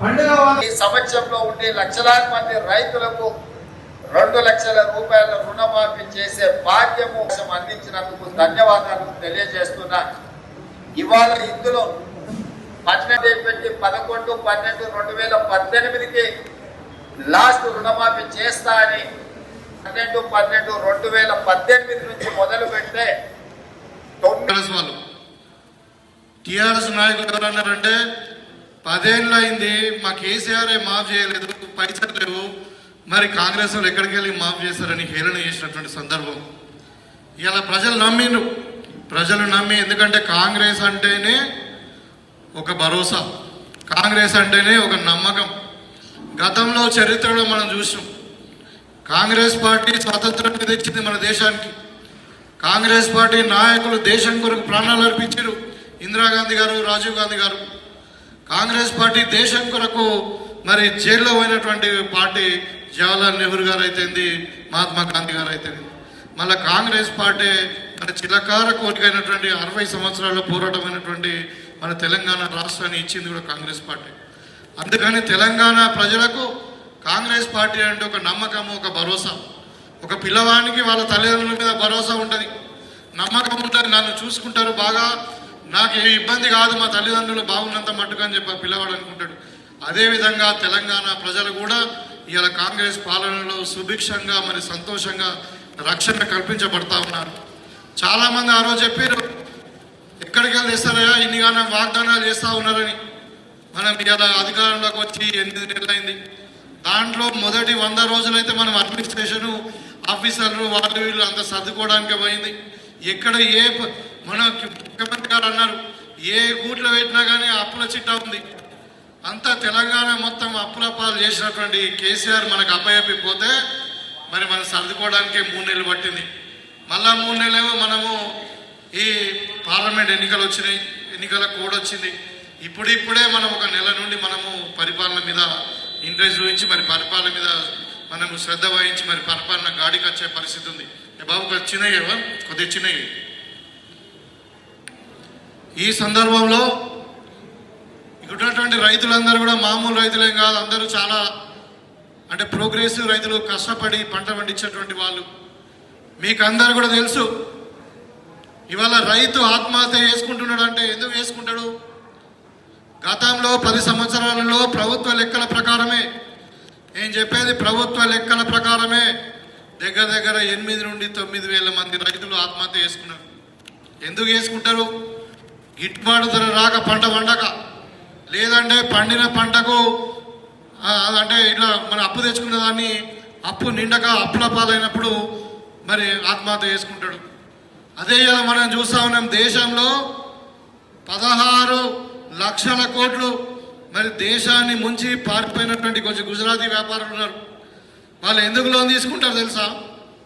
పండుగ ఈ సంవత్సరంలో ఉండే లక్షలాది మంది రైతులకు రెండు లక్షల రూపాయల రుణమాఫీ చేసే భాగ్యము అందించినందుకు ధన్యవాదాలు తెలియజేస్తున్నా. ఇవాళ ఇందులో పన్నెండు పెట్టి పదకొండు పన్నెండు రెండు వేల పద్దెనిమిదికి లాస్ట్ రుణమాఫీ చేస్తా అని పన్నెండు పన్నెండు రెండు వేల పద్దెనిమిది నుంచి మొదలు పెడితే తొమ్మిది టీఆర్ఎస్ వాళ్ళు టీఆర్ఎస్ నాయకులు ఎవరు అన్నారంటే పదేళ్ళు అయింది మా కేసీఆర్ మాఫ్ చేయలేదు పైసలు లేవు. మరి కాంగ్రెస్ వాళ్ళు ఎక్కడికి వెళ్ళి మాఫ్ చేశారని హేళన చేసినటువంటి సందర్భం. ఇలా ప్రజలు నమ్మిండ్రు. ప్రజలు నమ్మి ఎందుకంటే కాంగ్రెస్ అంటేనే ఒక భరోసా. కాంగ్రెస్ అంటేనే ఒక నమ్మకం. గతంలో చరిత్రలో మనం చూసాం కాంగ్రెస్ పార్టీ స్వాతంత్రాన్ని తెచ్చింది మన దేశానికి. కాంగ్రెస్ పార్టీ నాయకులు దేశం కొరకు ప్రాణాలు అర్పించారు. ఇందిరాగాంధీ గారు రాజీవ్ గాంధీ గారు. కాంగ్రెస్ పార్టీ దేశం కొరకు మరి జైల్లో పోయినటువంటి పార్టీ జవహర్లాల్ నెహ్రూ గారు అయితేంది మహాత్మా గాంధీ గారు అయితేంది మళ్ళీ కాంగ్రెస్ పార్టీ మన చిలకార కోరికైనటువంటి అరవై సంవత్సరాల పోరాటమైనటువంటి మన తెలంగాణ రాష్ట్రాన్ని ఇచ్చింది కూడా కాంగ్రెస్ పార్టీ. అందుకని తెలంగాణ ప్రజలకు కాంగ్రెస్ పార్టీ అంటే ఒక నమ్మకం ఒక భరోసా. ఒక పిల్లవానికి వాళ్ళ తల్లిదండ్రుల మీద భరోసా ఉంటుంది. నమ్మకం ఉంటుంది నన్ను చూసుకుంటారు బాగా. నాకు ఏ ఇబ్బంది కాదు మా తల్లిదండ్రులు బాగున్నంత మట్టుకు అని చెప్పి పిల్లవాడు అనుకుంటాడు. అదేవిధంగా తెలంగాణ ప్రజలు కూడా ఇవాళ కాంగ్రెస్ పాలనలో సుభిక్షంగా మరి సంతోషంగా రక్షణ కల్పించబడతా ఉన్నారు. చాలామంది ఆ రోజు చెప్పారు ఎక్కడికి వెళ్ళి తెస్తారయ్యా? ఇన్నిగానో వాగ్దానాలు చేస్తూ ఉన్నారని. మనం ఇలా అధికారంలోకి వచ్చి ఎనిమిది నెలలైంది. దాంట్లో మొదటి వంద రోజులైతే మనం అడ్మినిస్ట్రేషను ఆఫీసర్లు వాళ్ళు వీళ్ళు అంత సర్దుకోవడానికి పోయింది. ఎక్కడ ఏ ప- మన ముఖ్యమంత్రి గారు అన్నారు. ఏ గూట్లో పెట్టినా కానీ అప్పుల చిట్టా ఉంది. అంతా తెలంగాణ మొత్తం అప్పుల పాలు చేసినటువంటి కేసీఆర్ మనకు అప్పయ్యపోతే మరి మనం సర్దుకోవడానికే మూడు నెలలు పట్టింది. మళ్ళా మూడు నెలలేమో మనము ఈ పార్లమెంట్ ఎన్నికలు వచ్చినాయి. ఎన్నికల కోడ్ వచ్చింది. ఇప్పుడిప్పుడే మనం ఒక నెల నుండి మనము పరిపాలన మీద ఇంట్రెస్ట్ చూపించి మరి పరిపాలన మీద మనము శ్రద్ధ వహించి మరి పరిపాలన గాడికి వచ్చే పరిస్థితి ఉంది. బాబు కొద్ది చిన్నయ్య కొద్దిగా చిన్నయ్య ఈ సందర్భంలో ఇక్కడ ఉన్నటువంటి రైతులందరూ కూడా మామూలు రైతులేం కాదు అందరూ చాలా అంటే ప్రోగ్రెసివ్ రైతులు కష్టపడి పంట పండించేటువంటి వాళ్ళు. మీకు అందరు కూడా తెలుసు ఇవాళ రైతు ఆత్మహత్య చేసుకుంటున్నాడు అంటే ఎందుకు చేసుకుంటాడు? గతంలో పది సంవత్సరాలలో ప్రభుత్వ లెక్కల ప్రకారమే నేను చెప్పేది ప్రభుత్వ లెక్కల ప్రకారమే దగ్గర దగ్గర ఎనిమిది నుండి తొమ్మిది వేల మంది రైతులు ఆత్మహత్య చేసుకున్నారు. ఎందుకు చేసుకుంటారు? గిట్టుబాటు ధర రాక పంట పండక. లేదంటే పండిన పంటకు అదంటే అంటే ఇట్లా మన అప్పు తెచ్చుకున్న దాన్ని అప్పు నిండక అప్పుల పాలైనప్పుడు మరి ఆత్మహత్య చేసుకుంటాడు. అదే ఇలా మనం చూస్తా ఉన్నాం దేశంలో పదహారు లక్షల కోట్లు మరి దేశాన్ని ముంచి పారిపోయినటువంటి కొంచెం గుజరాతీ వ్యాపారులు ఉన్నారు. వాళ్ళు ఎందుకు లోన్ తీసుకుంటారు తెలుసా?